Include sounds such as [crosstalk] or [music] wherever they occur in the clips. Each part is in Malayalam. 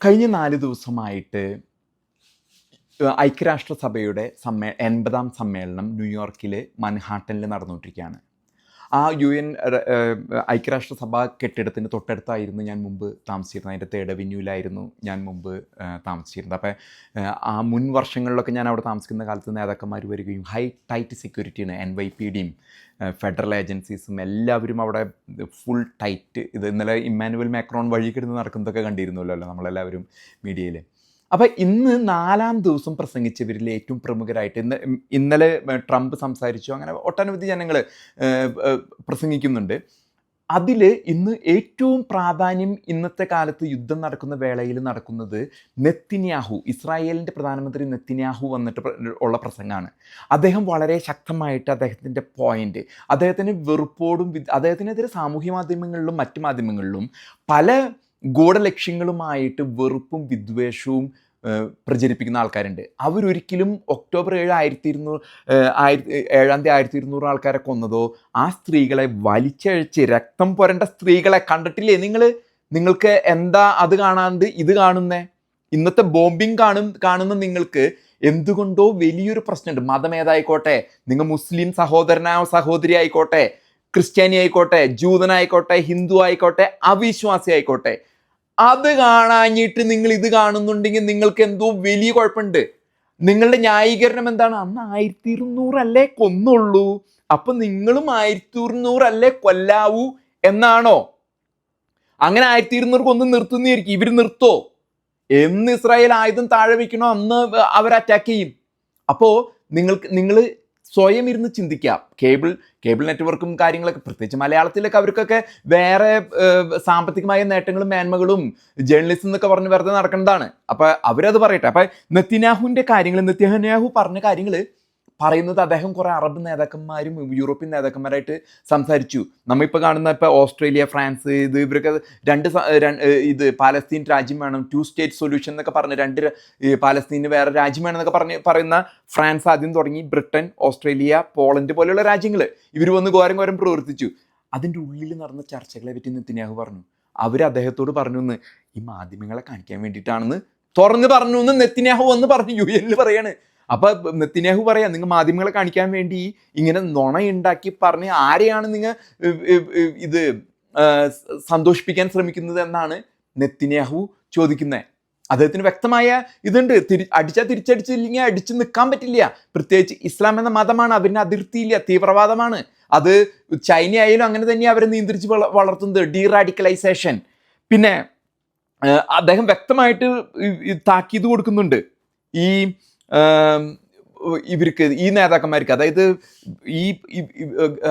കഴിഞ്ഞ നാല് ദിവസമായിട്ട് ഐക്യരാഷ്ട്രസഭയുടെ സമ്മേ എൺപതാം സമ്മേളനം ന്യൂയോർക്കിലെ മൻഹാട്ടനിൽ നടന്നുകൊണ്ടിരിക്കുകയാണ്. ആ യു എൻ ഐക്യരാഷ്ട്രസഭ കെട്ടിടത്തിന് തൊട്ടടുത്തായിരുന്നു ഞാൻ മുമ്പ് താമസിച്ചിരുന്നത്. അതിന്റെ തേർഡ് അവന്യൂലായിരുന്നു ഞാൻ മുമ്പ് താമസിച്ചിരുന്നത്. അപ്പോൾ ആ മുൻ വർഷങ്ങളിലൊക്കെ ഞാൻ അവിടെ താമസിക്കുന്ന കാലത്ത് നേതാക്കന്മാർ വരികയും ഹൈ ടൈറ്റ് സെക്യൂരിറ്റിയാണ് എൻ വൈ പി ഡിയും ഫെഡറൽ ഏജൻസീസും എല്ലാവരും അവിടെ ഫുൾ ടൈറ്റ്. ഇത് ഇന്നലെ ഇമ്മാനുവൽ മാക്രോൺ വഴി കിടന്ന് നടക്കുന്നതൊക്കെ കണ്ടിരുന്നല്ലോ നമ്മളെല്ലാവരും മീഡിയയിൽ അപ്പോൾ ഇന്ന് നാലാം ദിവസം പ്രസംഗിച്ചവരിൽ ഏറ്റവും പ്രമുഖരായിട്ട് ഇന്ന് ഇന്നലെ ട്രംപ് സംസാരിച്ചു. അങ്ങനെ ഒട്ടനവധി ജനങ്ങൾ പ്രസംഗിക്കുന്നുണ്ട്. അതിൽ ഇന്ന് ഏറ്റവും പ്രാധാന്യം ഇന്നത്തെ കാലത്ത് യുദ്ധം നടക്കുന്ന വേളയിൽ നടക്കുന്നത് നെത്തിന്യാഹു ഇസ്രായേലിന്റെ പ്രധാനമന്ത്രി നെത്തിന്യാഹു വന്നിട്ട് ഉള്ള പ്രസംഗമാണ്. അദ്ദേഹം വളരെ ശക്തമായിട്ട് അദ്ദേഹത്തിന്റെ പോയിന്റ് അദ്ദേഹത്തിന് വെറുപ്പോടും അദ്ദേഹത്തിനെതിരെ സാമൂഹ്യ മാധ്യമങ്ങളിലും മറ്റു മാധ്യമങ്ങളിലും പല ഗൂഢലക്ഷ്യങ്ങളുമായിട്ട് വെറുപ്പും വിദ്വേഷവും പ്രചരിപ്പിക്കുന്ന ആൾക്കാരുണ്ട്. അവരൊരിക്കലും ഒക്ടോബർ ഏഴ് ആയിരത്തി ഇരുന്നൂറ് ആയിരത്തി ഏഴാം തീയതി ആയിരത്തി ഇരുന്നൂറ് ആൾക്കാരെ കൊന്നതോ ആ സ്ത്രീകളെ വലിച്ചഴിച്ച് രക്തം പുരണ്ട സ്ത്രീകളെ കണ്ടിട്ടില്ലേ നിങ്ങൾ നിങ്ങൾക്ക് എന്താ അത് കാണാണ്ട് ഇത് കാണുന്നേ? ഇന്നത്തെ ബോംബിങ് കാണും കാണുന്ന നിങ്ങൾക്ക് എന്തുകൊണ്ടോ വലിയൊരു പ്രശ്നമുണ്ട്. മതമേതായിക്കോട്ടെ നിങ്ങൾ മുസ്ലിം സഹോദരനോ സഹോദരി ആയിക്കോട്ടെ ക്രിസ്ത്യാനി ആയിക്കോട്ടെ ജൂതനായിക്കോട്ടെ ഹിന്ദു ആയിക്കോട്ടെ അവിശ്വാസി ആയിക്കോട്ടെ അത് കാണാഞ്ഞിട്ട് നിങ്ങൾ ഇത് കാണുന്നുണ്ടെങ്കിൽ നിങ്ങൾക്ക് എന്തോ വലിയ കുഴപ്പമുണ്ട്. നിങ്ങളുടെ ന്യായീകരണം എന്താണ്? അന്ന് ആയിരത്തി ഇരുന്നൂറല്ലേ കൊന്നുള്ളൂ. അപ്പൊ നിങ്ങളും ആയിരത്തി ഇരുന്നൂറല്ലേ കൊല്ലാവൂ എന്നാണോ? അങ്ങനെ ആയിരത്തി ഇരുന്നൂറ് കൊന്ന് നിർത്തുന്നതായിരിക്കും. ഇവർ നിർത്തോ? എന്ന് ഇസ്രായേൽ ആയുധം താഴെ വെക്കണോ? അന്ന് അവർ അറ്റാക്ക് ചെയ്യും. അപ്പോൾ നിങ്ങൾക്ക് നിങ്ങൾ സ്വയം ഇരുന്ന് ചിന്തിക്കാം. കേബിൾ കേബിൾ നെറ്റ്വർക്കും കാര്യങ്ങളൊക്കെ പ്രത്യേകിച്ച് മലയാളത്തിലൊക്കെ അവർക്കൊക്കെ വേറെ സാമ്പത്തികമായ നേട്ടങ്ങളും മേന്മകളും ജേർണലിസം എന്നൊക്കെ പറഞ്ഞ് വെറുതെ നടക്കേണ്ടതാണ് അപ്പോൾ അവരത് പറയട്ടെ. അപ്പോൾ നെത്തിനാഹുവിന്റെ കാര്യങ്ങൾ നെത്തിനാഹു പറഞ്ഞ കാര്യങ്ങൾ പറയുന്നത് അദ്ദേഹം കുറേ അറബ് നേതാക്കന്മാരും യൂറോപ്യൻ നേതാക്കന്മാരായിട്ട് സംസാരിച്ചു. നമ്മളിപ്പോൾ കാണുന്ന ഇപ്പോൾ ഓസ്ട്രേലിയ ഫ്രാൻസ് ഇത് ഇവരൊക്കെ രണ്ട് ഇത് പാലസ്തീൻ രാജ്യം വേണം ടു സ്റ്റേറ്റ് സൊല്യൂഷൻ എന്നൊക്കെ പറഞ്ഞ് രണ്ട് പാലസ്തീന് വേറെ രാജ്യം വേണം എന്നൊക്കെ പറഞ്ഞ് പറയുന്ന ഫ്രാൻസ് ആദ്യം തുടങ്ങി ബ്രിട്ടൻ ഓസ്ട്രേലിയ പോളണ്ട് പോലെയുള്ള രാജ്യങ്ങൾ ഇവർ വന്ന് ഘോരം ഘോരം പ്രവർത്തിച്ചു. അതിന്റെ ഉള്ളിൽ നടന്ന ചർച്ചകളെ പറ്റി നെത്തിനാഹു പറഞ്ഞു. അവർ അദ്ദേഹത്തോട് പറഞ്ഞു എന്ന് ഈ മാധ്യമങ്ങളെ കാണിക്കാൻ വേണ്ടിയിട്ടാണെന്ന് തുറന്ന് പറഞ്ഞു എന്ന് നെത്തിനാഹു വന്ന് പറഞ്ഞു. യു എല്ലിൽ പറയാണ്. അപ്പൊ നെത്തിനേഹു പറയാം നിങ്ങൾ മാധ്യമങ്ങളെ കാണിക്കാൻ വേണ്ടി ഇങ്ങനെ നുണയുണ്ടാക്കി പറഞ്ഞ് ആരെയാണ് നിങ്ങൾ ഇത് സന്തോഷിപ്പിക്കാൻ ശ്രമിക്കുന്നത് എന്നാണ് നെത്തിനേഹു ചോദിക്കുന്നത് അദ്ദേഹത്തിന് വ്യക്തമായ ഇതുണ്ട്. തിരി അടിച്ചാൽ തിരിച്ചടിച്ചില്ലെങ്കിൽ അടിച്ചു നിൽക്കാൻ പറ്റില്ല. പ്രത്യേകിച്ച് ഇസ്ലാം എന്ന മതമാണ് അതിന് അതിർത്തിയില്ല തീവ്രവാദമാണ്. അത് ചൈന ആയാലും അങ്ങനെ തന്നെ അവരെ നിയന്ത്രിച്ച് വള- വളർത്തുന്നത് ഡീറാഡിക്കലൈസേഷൻ. പിന്നെ അദ്ദേഹം വ്യക്തമായിട്ട് താക്കീത് കൊടുക്കുന്നുണ്ട്. ഈ ഇവർക്ക് ഈ നേതാക്കന്മാർക്ക് അതായത് ഈ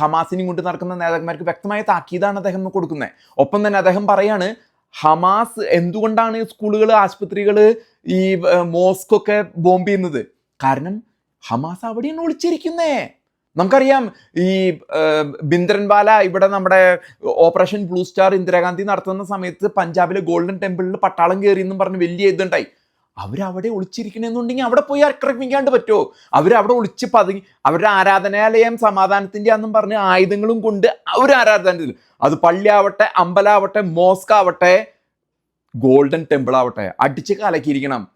ഹമാസിനെയും കൊണ്ട് നടക്കുന്ന നേതാക്കന്മാർക്ക് വ്യക്തമായ താക്കീതാണ് അദ്ദേഹം കൊടുക്കുന്നത് ഒപ്പം തന്നെ അദ്ദേഹം പറയാണ് ഹമാസ് എന്തുകൊണ്ടാണ് സ്കൂളുകൾ ആശുപത്രികൾ ഈ മോസ്കൊക്കെ മോസ്ക് ബോംബ് ചെയ്യുന്നത്? കാരണം ഹമാസ് അവിടെയാണ് ഒളിച്ചിരിക്കുന്നേ. നമുക്കറിയാം ഈ ബിന്ദ്രൻവാല ഇവിടെ നമ്മുടെ ഓപ്പറേഷൻ ബ്ലൂ സ്റ്റാർ ഇന്ദിരാഗാന്ധി നടത്തുന്ന സമയത്ത് പഞ്ചാബിലെ ഗോൾഡൻ ടെമ്പിളിൽ പട്ടാളം കയറി എന്നും പറഞ്ഞ് വലിയ ഇതുണ്ടായി. അവരവിടെ ഒളിച്ചിരിക്കണമെന്നുണ്ടെങ്കിൽ അവിടെ പോയി ആക്രമിക്കാണ്ട് പറ്റുമോ അവരവിടെ ഒളിച്ച് പതുങ്ങി അവരുടെ ആരാധനാലയം സമാധാനത്തിന്റെ ആണെന്നും പറഞ്ഞ് ആയുധങ്ങളും കൊണ്ട് അവർ ആരാധനത്തിൽ അത് പള്ളിയാവട്ടെ അമ്പലാവട്ടെ മോസ്ക് ആവട്ടെ ഗോൾഡൻ ടെമ്പിൾ ആവട്ടെ അടിച്ച് കലക്കിയിരിക്കണം.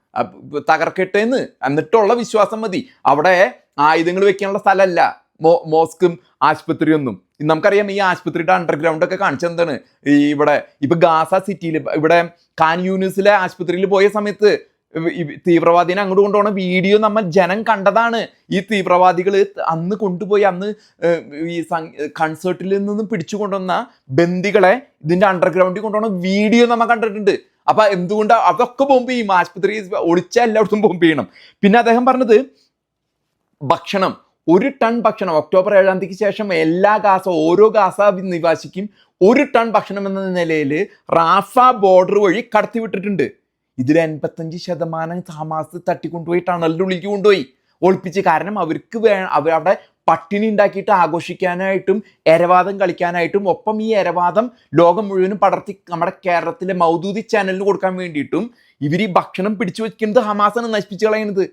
തകർക്കട്ടെ എന്ന് എന്നിട്ടുള്ള വിശ്വാസം മതി. അവിടെ ആയുധങ്ങൾ വെക്കാനുള്ള സ്ഥലമല്ല മോ മോസ്കും ആശുപത്രിയൊന്നും. നമുക്കറിയാം ഈ ആശുപത്രിയുടെ അണ്ടർഗ്രൗണ്ട് ഒക്കെ കാണിച്ചത് എന്താണ്? ഈ ഇവിടെ ഇപ്പൊ ഗാസ സിറ്റിയിൽ ഇവിടെ കാൻ യൂണിവേഴ്സിലെ ആശുപത്രിയിൽ പോയ സമയത്ത് തീവ്രവാദിനെ അങ്ങോട്ട് കൊണ്ടുപോകണ. വീഡിയോ നമ്മൾ ജനം കണ്ടതാണ്. ഈ തീവ്രവാദികൾ അന്ന് കൊണ്ടുപോയി അന്ന് ഈ കൺസേർട്ടിൽ നിന്നും പിടിച്ചു കൊണ്ടുവന്ന ബന്ദികളെ ഇതിന്റെ അണ്ടർഗ്രൗണ്ടിൽ കൊണ്ടുപോകണ. വീഡിയോ നമ്മൾ കണ്ടിട്ടുണ്ട്. അപ്പൊ എന്തുകൊണ്ട് അതൊക്കെ ബോംബ് ചെയ്യും? ആശുപത്രി ഒളിച്ച എല്ലായിടത്തും ബോംബ് ചെയ്യണം. പിന്നെ അദ്ദേഹം പറഞ്ഞത് ഭക്ഷണം. ഒരു ടൺ ഭക്ഷണം. ഒക്ടോബർ ഏഴാം തീയതിക്ക് ശേഷം എല്ലാ ഗാസ ഓരോ ഗാസ നിവാസിക്കും ഒരു ടൺ ഭക്ഷണം എന്ന നിലയിൽ റാഫ ബോർഡർ വഴി കടത്തിവിട്ടിട്ടുണ്ട്. ഇതിൽ എൺപത്തഞ്ച് ശതമാനം ഹമാസ് തട്ടിക്കൊണ്ടുപോയി ടണലിന്റെ ഉള്ളിലേക്ക് കൊണ്ടുപോയി. ഒളിപ്പിച്ച് കാരണം അവർക്ക് വേ അവർ അവിടെ പട്ടിണി ഉണ്ടാക്കിയിട്ട് ആഘോഷിക്കാനായിട്ടും എരവാദം കളിക്കാനായിട്ടും ഒപ്പം ഈ എരവാദം ലോകം മുഴുവനും പടർത്തി നമ്മുടെ കേരളത്തിലെ മൗദൂദി ചാനലിന് കൊടുക്കാൻ വേണ്ടിയിട്ടും ഇവർ ഈ ഭക്ഷണം പിടിച്ചു വെക്കുന്നത് ഹമാസാണ് നശിപ്പിച്ച് കളയുന്നത്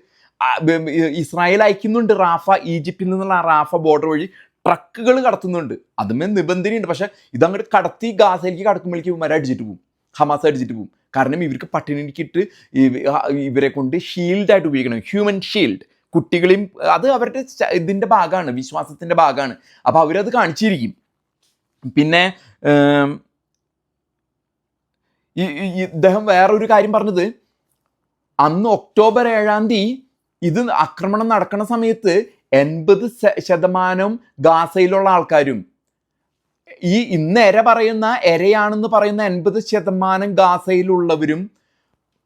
ഇസ്രായേൽ അയക്കുന്നുണ്ട് റാഫ ഈജിപ്തിൽ നിന്നുള്ള റാഫ ബോർഡർ വഴി ട്രക്കുകൾ കടത്തുന്നുണ്ട്. അതുമേ നിബന്ധനയുണ്ട്. പക്ഷേ ഇതങ്ങോട്ട് കടത്തി ഗാസയിലേക്ക് കടക്കുമ്പോഴേക്കും ഇവന്മാരെ പോകും. ഹമാസ് അടിച്ചിട്ട് പോകും കാരണം ഇവർക്ക് പട്ടിണിക്കിട്ട് ഇവ- ഇവരെ കൊണ്ട് ഷീൽഡായിട്ട് ഉപയോഗിക്കണം. ഹ്യൂമൻ ഷീൽഡ് കുട്ടികളെയും അത് അവരുടെ ഇതിന്റെ ഭാഗമാണ് വിശ്വാസത്തിന്റെ ഭാഗമാണ്. അപ്പോൾ അവരത് കാണിച്ചിരിക്കും. പിന്നെ ഈ ഇദ്ദേഹം വേറൊരു കാര്യം പറഞ്ഞത് അന്ന് ഒക്ടോബർ ഏഴാം തീയതി ഇത് ആക്രമണം നടക്കുന്ന സമയത്ത് എൺപത് ശതമാനം ഗാസയിലുള്ള ആൾക്കാരും ഈ ഇന്ന് എര പറയുന്ന എരയാണെന്ന് പറയുന്ന എൺപത് ശതമാനം ഗാസയിലുള്ളവരും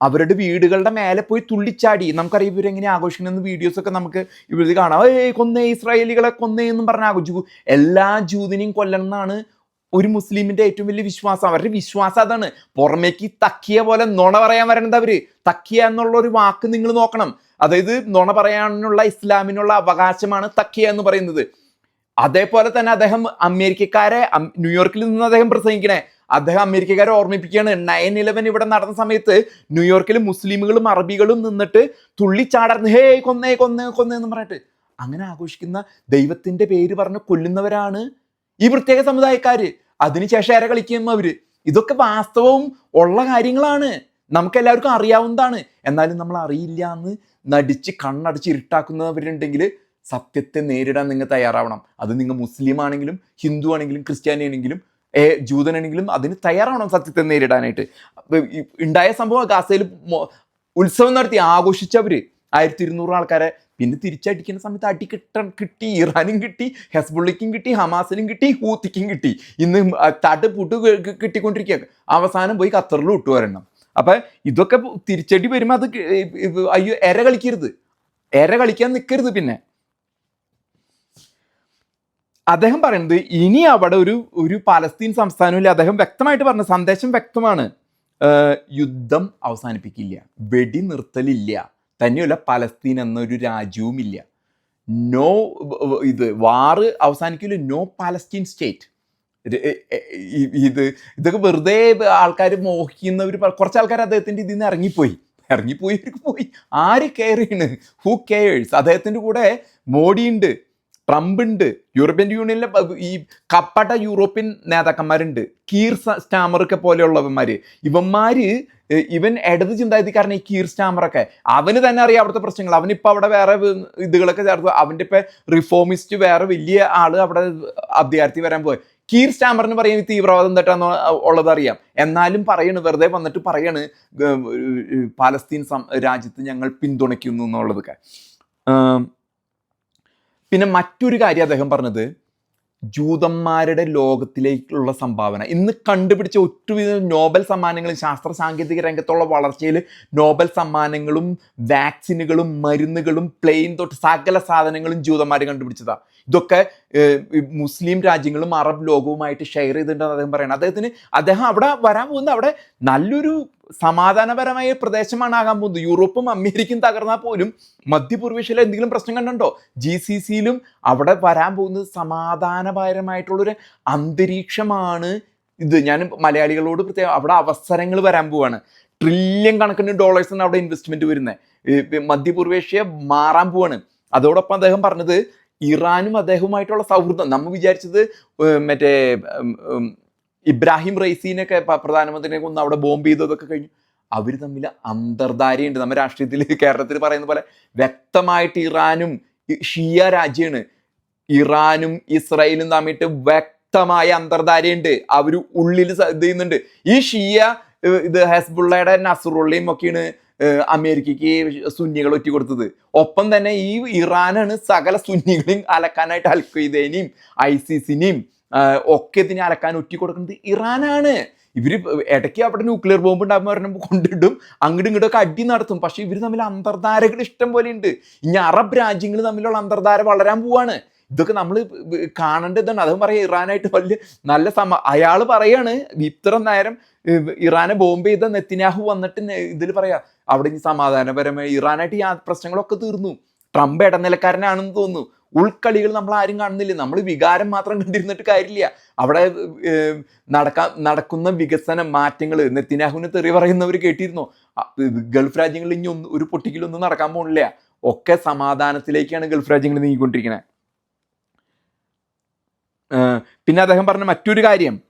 അവരുടെ വീടുകളുടെ മേലെ പോയി തുള്ളിച്ചാടി. നമുക്കറിയാം ഇവരെങ്ങനെ ആഘോഷിക്കുന്ന വീഡിയോസ് ഒക്കെ നമുക്ക് ഇവർ കാണാം. ഏയ് കൊന്നേ ഇസ്രായേലികളെ കൊന്നേ എന്നും പറഞ്ഞ് ആഘോഷിക്കൂ എല്ലാ ജൂതിനെയും കൊല്ലണം എന്നാണ് ഒരു മുസ്ലിമിന്റെ ഏറ്റവും വലിയ വിശ്വാസം. അവരുടെ വിശ്വാസം അതാണ്. പുറമേക്ക് തക്കിയ പോലെ നുണ പറയാൻ വരേണ്ടത് അവർ. തക്കിയ എന്നുള്ള ഒരു വാക്ക് നിങ്ങൾ നോക്കണം. അതായത് നുണ പറയാനുള്ള ഇസ്ലാമിനുള്ള അവകാശമാണ് തക്കിയ എന്ന് പറയുന്നത്. അതേപോലെ തന്നെ അദ്ദേഹം അമേരിക്കക്കാരെ ന്യൂയോർക്കിൽ നിന്ന് അദ്ദേഹം പ്രസംഗിക്കണേ. അദ്ദേഹം അമേരിക്കക്കാരെ ഓർമ്മിപ്പിക്കുകയാണ്. നയൻ ഇലവൻ ഇവിടെ നടന്ന സമയത്ത് ന്യൂയോർക്കിൽ മുസ്ലിമുകളും അറബികളും നിന്നിട്ട് തുള്ളിച്ചാടർന്ന് ഹേ കൊന്നേ കൊന്നേ കൊന്നേ എന്ന് പറഞ്ഞിട്ട് അങ്ങനെ ആഘോഷിക്കുന്ന ദൈവത്തിന്റെ പേര് പറഞ്ഞ് കൊല്ലുന്നവരാണ് ഈ പ്രത്യേക സമുദായക്കാര്. അതിനുശേഷം ഏറെ കളിക്കും അവർ? ഇതൊക്കെ വാസ്തവവും ഉള്ള കാര്യങ്ങളാണ്. നമുക്ക് എല്ലാവർക്കും അറിയാവുന്നതാണ്. എന്നാലും നമ്മൾ അറിയില്ല എന്ന് നടിച്ച് കണ്ണടച്ച് ഇരുട്ടാക്കുന്നവരുണ്ടെങ്കിൽ സത്യത്തെ നേരിടാൻ നിങ്ങൾ തയ്യാറാവണം. അത് നിങ്ങൾ മുസ്ലിം ആണെങ്കിലും ഹിന്ദു ആണെങ്കിലും ക്രിസ്ത്യാനി ആണെങ്കിലും ജൂതനാണെങ്കിലും അതിന് തയ്യാറാവണം സത്യത്തെ നേരിടാനായിട്ട്. ഉണ്ടായ സംഭവം ഗാസയിൽ ഉത്സവം നടത്തി ആഘോഷിച്ചവർ ആയിരത്തി ഇരുന്നൂറ് ആൾക്കാരെ പിന്നെ തിരിച്ചടിക്കുന്ന സമയത്ത് അടി കിട്ട കിട്ടി ഇറാനും കിട്ടി ഹെസ്ബുള്ളിക്കും കിട്ടി ഹമാസിനും കിട്ടി ഹൂത്തിക്കും കിട്ടി. ഇന്ന് തട്ട് പൂട്ട് കിട്ടിക്കൊണ്ടിരിക്കുക അവസാനം പോയി ഖത്തറിൽ ഇട്ടു വരണം. അപ്പൊ ഇതൊക്കെ തിരിച്ചടി വരുമ്പോൾ അത് അയ്യോ എര കളിക്കരുത്. എര കളിക്കാൻ നിൽക്കരുത് പിന്നെ. അദ്ദേഹം പറയുന്നത് ഇനി അവിടെ ഒരു ഒരു പാലസ്തീൻ സംസ്ഥാനമില്ല. അദ്ദേഹം വ്യക്തമായിട്ട് പറഞ്ഞ സന്ദേശം വ്യക്തമാണ്. യുദ്ധം അവസാനിപ്പിക്കില്ല. വെടി നിർത്തലില്ല തന്നെയല്ല പലസ്തീൻ എന്നൊരു രാജ്യവുമില്ല. നോ ഇത് വാറ് അവസാനിക്കില്ല. No Palestine state. ഇത് ഇതൊക്കെ വെറുതെ ആൾക്കാർ മോഹിക്കുന്നവർ കുറച്ച് ആൾക്കാർ അദ്ദേഹത്തിന്റെ ഇതിൽ നിന്ന് ഇറങ്ങിപ്പോയി. ഇറങ്ങിപ്പോയി പോയി ആര് കെയർ ചെയ്യണ് ഹൂ കെയേഴ്സ് അദ്ദേഹത്തിന്റെ കൂടെ മോഡിയുണ്ട്. ട്രംപ് ഉണ്ട് യൂറോപ്യൻ യൂണിയനിലെ ഈ കപ്പട്ട യൂറോപ്യൻ നേതാക്കന്മാരുണ്ട്. കീർ സ്റ്റാമറൊക്കെ പോലെയുള്ളവന്മാർ ഇവന്മാർ ഇവൻ ഇടത് ചിന്താഗതിക്കാരൻ ഈ കീർ സ്റ്റാമറൊക്കെ. അവന് തന്നെ അറിയാം അവിടുത്തെ പ്രശ്നങ്ങൾ. അവനിപ്പോൾ അവിടെ വേറെ ഇതുകളൊക്കെ ചേർത്ത് അവന്റെ ഇപ്പം റിഫോമിസ്റ്റ് വേറെ വലിയ ആൾ അവിടെ അധികാരത്തിൽ വരാൻ പോയി കീർ സ്റ്റാമറിന് പറയാൻ ഈ തീവ്രവാദം തെറ്റാന്ന് ഉള്ളത് അറിയാം. എന്നാലും പറയണ് വെറുതെ വന്നിട്ട് പറയാണ് പാലസ്തീൻ രാജ്യത്ത് ഞങ്ങൾ പിന്തുണയ്ക്കുന്നു എന്നുള്ളതൊക്കെ. പിന്നെ മറ്റൊരു കാര്യം അദ്ദേഹം പറഞ്ഞത് ജൂതന്മാരുടെ ലോകത്തിലേക്കുള്ള സംഭാവന. ഇന്ന് കണ്ടുപിടിച്ച ഒറ്റവിധ നോബൽ സമ്മാനങ്ങളും ശാസ്ത്ര സാങ്കേതിക രംഗത്തുള്ള വളർച്ചയിൽ നോബൽ സമ്മാനങ്ങളും വാക്സിനുകളും മരുന്നുകളും പ്ലെയിൻ തൊട്ട് സകല സാധനങ്ങളും ജൂതന്മാർ കണ്ടുപിടിച്ചതാണ് ഇതൊക്കെ മുസ്ലിം രാജ്യങ്ങളും അറബ് ലോകവുമായിട്ട് ഷെയർ ചെയ്തിട്ടുണ്ടെന്ന് അദ്ദേഹം പറയുന്നത് അദ്ദേഹത്തിന് അദ്ദേഹം അവിടെ വരാൻ പോകുന്ന അവിടെ നല്ലൊരു സമാധാനപരമായ പ്രദേശമാണ് ആകാൻ പോകുന്നത്. യൂറോപ്പും അമേരിക്കയും തകർന്നാൽ പോലും മധ്യപൂർവേഷ്യയിലെ എന്തെങ്കിലും പ്രശ്നം കണ്ടുണ്ടോ ജി സി സിയിലും അവിടെ വരാൻ പോകുന്നത് സമാധാനപരമായിട്ടുള്ളൊരു അന്തരീക്ഷമാണ് ഇത്. ഞാൻ മലയാളികളോട് പ്രത്യേകം അവിടെ അവസരങ്ങൾ വരാൻ പോവാണ്. ട്രില്യൺ കണക്കിന് ഡോളേഴ്സാണ് അവിടെ ഇൻവെസ്റ്റ്മെന്റ് വരുന്നത്. മധ്യപൂർവേഷ്യ മാറാൻ പോവാണ്. അതോടൊപ്പം അദ്ദേഹം പറഞ്ഞത് ഇറാനും അദ്ദേഹവുമായിട്ടുള്ള സൗഹൃദം. നമ്മൾ വിചാരിച്ചത് മറ്റേ ഇബ്രാഹിം റൈസീനൊക്കെ പ്രധാനമന്ത്രിനെ കൊന്ന് അവിടെ ബോംബ് ചെയ്തതൊക്കെ കഴിഞ്ഞു. അവർ തമ്മിൽ അന്തർധാരയുണ്ട്. നമ്മുടെ രാഷ്ട്രീയത്തിൽ [laughs] കേരളത്തിൽ പറയുന്ന പോലെ വ്യക്തമായിട്ട് ഇറാനും ഷിയ രാജ്യമാണ് ഇറാനും ഇസ്രായേലും തമ്മിട്ട് വ്യക്തമായ അന്തർധാരയുണ്ട്. അവർ ഉള്ളിൽ ഇത് ചെയ്യുന്നുണ്ട്. ഈ ഷിയ ഇത് ഹെസ്ബുള്ളയുടെ നസറുള്ളയും ഒക്കെയാണ് അമേരിക്കയ്ക്ക് സുന്നികൾ ഒറ്റ കൊടുത്തത് ഒപ്പം തന്നെ ഈ ഇറാനാണ് സകല സുന്നികളെയും അലക്കാനായിട്ട് അൽഖയ്ദേനെയും ഐസിസിനെയും ഒക്കെ ഇതിനെ അലക്കാൻ ഒറ്റ കൊടുക്കുന്നത് ഇറാനാണ്. ഇവർ ഇടയ്ക്ക് അവിടെ ന്യൂക്ലിയർ ബോംബ് ഉണ്ടാകുമ്പോൾ പറയുമ്പോൾ കൊണ്ടിടും അങ്ങോട്ടും ഇങ്ങോട്ടും ഒക്കെ അടി നടത്തും. പക്ഷെ ഇവർ തമ്മിൽ അന്തർധാരകൾ ഇഷ്ടം പോലെ ഉണ്ട്. ഇനി അറബ് രാജ്യങ്ങൾ തമ്മിലുള്ള അന്തർധാര വളരാൻ പോവാണ്. ഇതൊക്കെ നമ്മൾ കാണേണ്ട ഇതാണ്. അതും പറയാം ഇറാനായിട്ട് വലിയ നല്ല സമ അയാൾ പറയാണ് ഇത്ര നേരം ഇറാനെ ബോംബ് ചെയ്ത നെത്തിനാഹു വന്നിട്ട് ഇതിൽ പറയാം അവിടെ ഇനി സമാധാനപരമായി ഇറാനായിട്ട് പ്രശ്നങ്ങളൊക്കെ തീർന്നു. ട്രംപ് ഇടനിലക്കാരനാണെന്ന് തോന്നുന്നു. ഉൾക്കളികൾ നമ്മൾ ആരും കാണുന്നില്ല. നമ്മൾ വികാരം മാത്രം കണ്ടിരുന്നിട്ട് കാര്യമില്ല. അവിടെ നടക്കാൻ നടക്കുന്ന വികസന മാറ്റങ്ങൾ നെത്തിനാഹുവിന് തെറി പറയുന്നവർ കേട്ടിരുന്നു? ഗൾഫ് രാജ്യങ്ങളിൽ ഇനി ഒന്ന് ഒരു പൊട്ടിക്കലൊന്നും നടക്കാൻ പോകുന്നില്ല ഒക്കെ സമാധാനത്തിലേക്കാണ് ഗൾഫ് രാജ്യങ്ങൾ നീങ്ങിക്കൊണ്ടിരിക്കുന്നത് പിന്നെ അദ്ദേഹം പറഞ്ഞ മറ്റൊരു കാര്യം.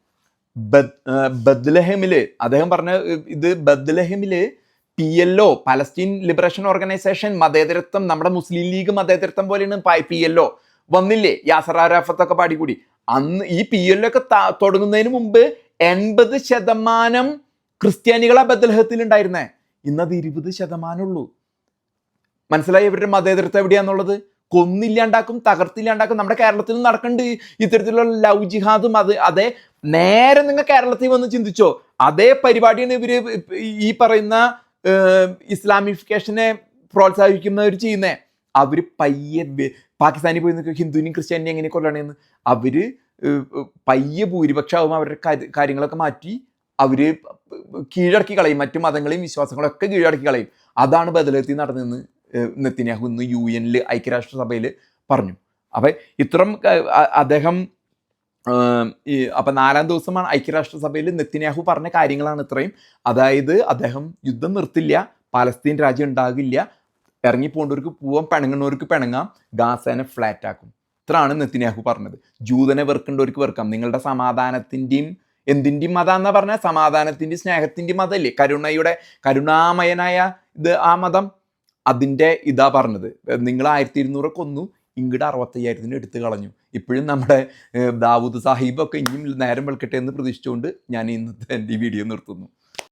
ബദ്- ബദ്ലഹമിൽ അദ്ദേഹം പറഞ്ഞ ഇത് ബദ്ലഹേമിൽ P L O Palestine liberation organisation മതേതരത്വം നമ്മുടെ മുസ്ലിം ലീഗ് മതേതരത്വം പോലെയാണ് പി എൽ ഒ വന്നില്ലേ? യാസർ ആരാഫത്തൊക്കെ പാടിക്കൂടി. അന്ന് ഈ പി എൽ ഒക്കെ തുടങ്ങുന്നതിന് മുമ്പ് എൺപത് ശതമാനം ക്രിസ്ത്യാനികളാ ബദൽഹത്തിൽ ഉണ്ടായിരുന്നേ ഇന്നത് ഇരുപത് ശതമാനമുള്ളൂ. മനസ്സിലായി ഇവരുടെ മതേതരത്വം എവിടെയാന്നുള്ളത്? കൊന്നില്ലാണ്ടാക്കും തകർത്തില്ലാണ്ടാക്കും. നമ്മുടെ കേരളത്തിൽ നടക്കുന്നുണ്ട് ഇത്തരത്തിലുള്ള ലവ് ജിഹാദും അത്. അതേ നേരെ നിങ്ങൾ കേരളത്തിൽ വന്ന് ചിന്തിച്ചോ. അതേ പരിപാടിയാണ് ഇവർ ഈ പറയുന്ന ഇസ്ലാമിഫിക്കേഷനെ പ്രോത്സാഹിപ്പിക്കുന്നവർ ചെയ്യുന്നേ. അവർ പയ്യെ പാകിസ്ഥാനിൽ പോയി നിൽക്കുക ഹിന്ദുവിനെയും ക്രിസ്ത്യാനിയും എങ്ങനെ കൊല്ലണമെന്ന് അവർ പയ്യെ ഭൂരിപക്ഷമാവും അവരുടെ കാര്യങ്ങളൊക്കെ മാറ്റി അവർ കീഴടക്കി കളയും. മറ്റു മതങ്ങളെയും വിശ്വാസങ്ങളെയും ഒക്കെ കീഴടക്കി കളയും. അതാണ് ബദലത്തിൽ നടന്നതെന്ന് നെത്തിനാഹു ഇന്ന് യു എനിൽ ഐക്യരാഷ്ട്രസഭയിൽ പറഞ്ഞു. അപ്പം ഇത്തരം അദ്ദേഹം ഈ അപ്പം നാലാം ദിവസമാണ് ഐക്യരാഷ്ട്രസഭയിൽ നെത്തിന്യാഹു പറഞ്ഞ കാര്യങ്ങളാണ് ഇത്രയും. അതായത് അദ്ദേഹം യുദ്ധം നിർത്തില്ല പാലസ്തീൻ രാജ്യം ഉണ്ടാകില്ല ഇറങ്ങിപ്പോണ്ടവർക്ക് പോവാം പിണങ്ങുന്നവർക്ക് പിണങ്ങാം ഗാസേനെ ഫ്ലാറ്റ് ആക്കും. ഇത്രയാണ് നെത്തിന്യാഹു പറഞ്ഞത്. ജൂതനെ വെറുക്കേണ്ടവർക്ക് വെറുക്കാം. നിങ്ങളുടെ സമാധാനത്തിന്റെയും എന്തിന്റെയും മതം എന്നാ പറഞ്ഞാൽ സമാധാനത്തിന്റെയും സ്നേഹത്തിന്റെയും മതമല്ലേ കരുണയുടെ കരുണാമയനായ ഇത് ആ മതം. അതിന്റെ ഇതാ പറഞ്ഞത്. നിങ്ങൾ ആയിരത്തി ഇരുന്നൂറ് കൊന്നു. ഇങ്ങോട്ട് അറുപത്തയ്യായിരത്തിന് എടുത്തു കളഞ്ഞു. ഇപ്പോഴും നമ്മുടെ ദാവൂദ് സാഹിബൊക്കെ ഇനിയും നേരം വെളുക്കട്ടെ എന്ന് പ്രതീക്ഷിച്ചുകൊണ്ട് ഞാൻ ഇന്നത്തെ എന്റെ വീഡിയോ നിർത്തുന്നു.